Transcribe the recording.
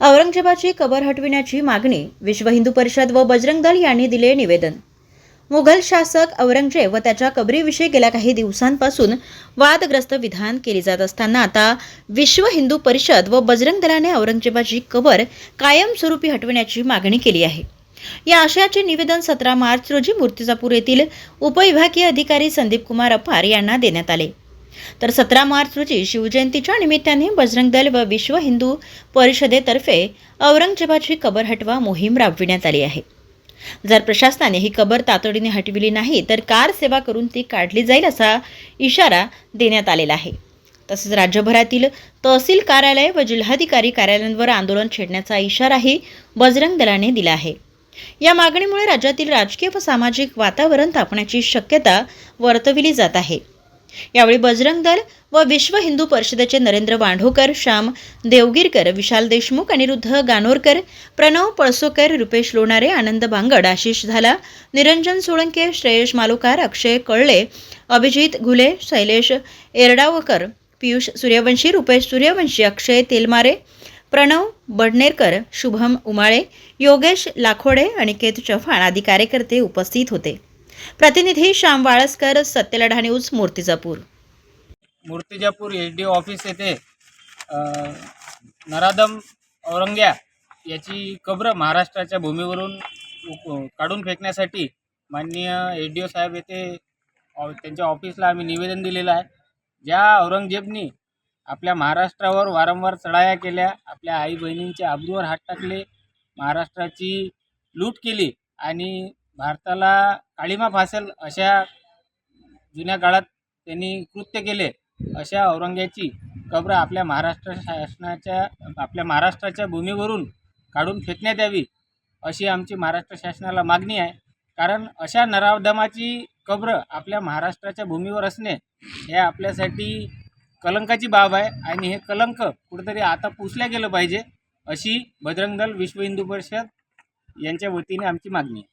औरंगजेबाची कबर हटविण्याची मागणी विश्व हिंदू परिषद व बजरंग दल यांनी दिले निवेदन. मुघल शासक औरंगजेब व त्याच्या कबरीविषयी गेल्या काही दिवसांपासून वादग्रस्त विधान केली जात असताना आता विश्व हिंदू परिषद व बजरंग दलाने औरंगजेबाची कबर कायमस्वरूपी हटविण्याची मागणी केली आहे. या आशयाचे निवेदन सतरा मार्च रोजी मूर्तिजापूर येथील उपविभागीय अधिकारी संदीप कुमार अपार यांना देण्यात आले. तर सतरा मार्च रोजी शिवजयंतीच्या निमित्ताने बजरंग दल व विश्व हिंदू परिषदेतर्फे औरंगजेबाची कबर हटवा मोहीम राबविण्यात आली आहे. जर प्रशासनाने ही कबर तातडीने हटविली नाही तर कार सेवा करून ती काढली जाईल असा इशारा देण्यात आलेला आहे. तसेच राज्यभरातील तहसील कार्यालय व जिल्हाधिकारी कार्यालयांवर आंदोलन छेडण्याचा इशाराही बजरंग दलाने दिला आहे. या मागणीमुळे राज्यातील राजकीय व सामाजिक वातावरण तापण्याची शक्यता वर्तविली जात आहे. यावेळी बजरंग दल व विश्व हिंदू परिषदेचे नरेंद्र वांढोकर श्याम देवगिरकर विशाल देशमुख अनिरुद्ध गानोरकर प्रणव पळसोकर रुपेश लोणारे आनंद बांगड आशिष झाला निरंजन सोळंके श्रेयश मालुकार अक्षय कळले अभिजित घुले शैलेश एरडावकर पियुष सूर्यवंशी रुपेश सूर्यवंशी अक्षय तेलमारे प्रणव बडनेरकर शुभम उमाळे योगेश लाखोडे अनिकेत चव्हाण आदी कार्यकर्ते उपस्थित होते. प्रतिनिधी Shyam Walaskar Satyaladha news Murtijapur. Murtijapur H D office येथे नरादम औरंग्या याची कब्र महाराष्ट्राच्या भूमीवरून काढून फेकण्यासाठी माननीय एच डी ओ साहेब येथे ऑ- त्यांच्या ऑफिसला आम्ही निवेदन दिलेलं आहे. ज्या औरंगजेबनी आपल्या महाराष्ट्रावर वारंवार चढाया केल्या आपल्या आई बहिणींच्या आबरूवर हात टाकले महाराष्ट्राची लूट केली आणि भारताला काळीमा फासेल अशा जुन्या काळात त्यांनी कृत्य केले अशा औरंग्याची कब्र आपल्या महाराष्ट्र शासनाच्या आपल्या महाराष्ट्राच्या भूमीवरून काढून फेकण्यात यावी अशी आमची महाराष्ट्र शासनाला मागणी आहे. कारण अशा नराधमाची कब्र आपल्या महाराष्ट्राच्या भूमीवर असणे हे आपल्यासाठी कलंकाची बाब आहे आणि हे कलंक कुठेतरी आता पुसल्या गेलं पाहिजे अशी बजरंग दल विश्व हिंदू परिषद यांच्या वतीने आमची मागणी आहे.